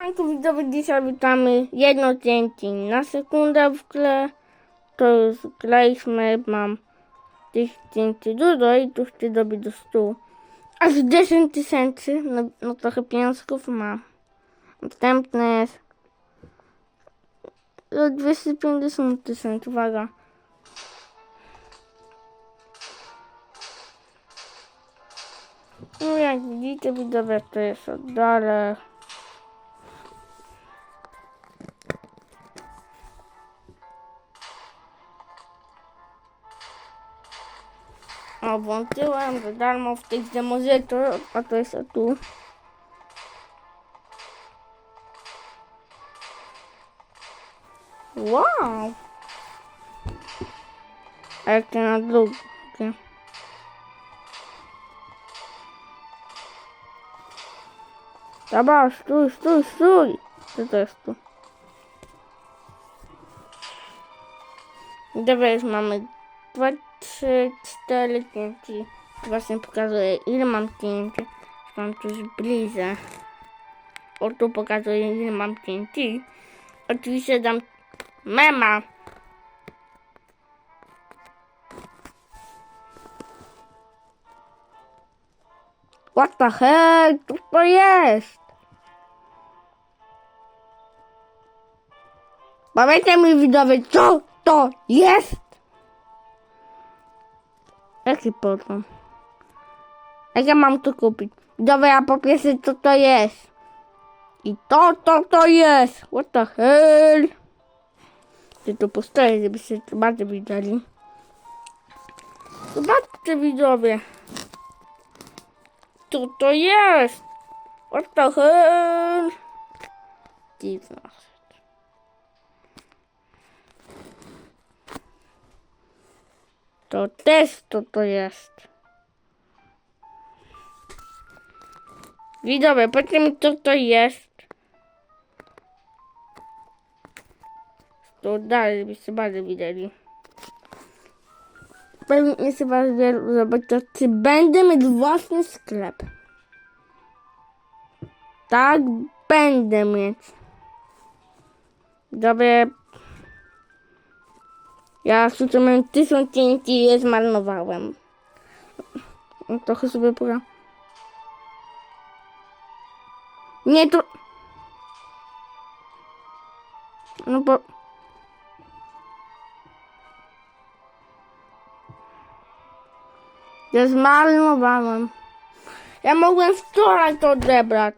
Siemanko widzowie, dzisiaj witamy jedno zdjęcie na sekundę w tle. To już graliśmy, mam tych zdjęć dużo i tu chcę dobić do 100. Aż 10 tysięcy, no, no trochę pieniążków mam. Następne jest do 250 tysięcy, uwaga. No jak widzicie widzowie, to jest oddale. O, włączyłem za darmo w tych demozytor, a to jest o tu. Wow! A jak to na drugie? Dobra, stój, stój, stój! Co to jest tu? Dobra, już mamy 2, 3, 4 zdjęci. Właśnie pokazuję ile mam zdjęć. Mam tu zbliżę. O tu pokazuję ile mam zdjęć. Oczywiście dam mema. What the hell? Co to jest? Pamiętaj mi widzowie, co to jest? Jaki potom? Jak ja mam to kupić? Dobra, po pierwsze co to jest? I to, to, to jest! What the hell? Ty to postoję, żebyście to bardziej widzieli. Zobaczcie widzowie. Co to jest? What the hell? Dziwna To też to to jest. Widzowie, powiedzcie mi co to jest. To dalej, żebyście bardziej widzieli. Pewnie wielu zobaczyć, czy będę mieć własny sklep. Tak, będę mieć. Dobra. Ja tutaj miałem tysiąc TNT i je zmarnowałem. No, Trochę sobie pogram. Nie to... No bo... Ja zmarnowałem. Ja mogłem wczoraj to odebrać.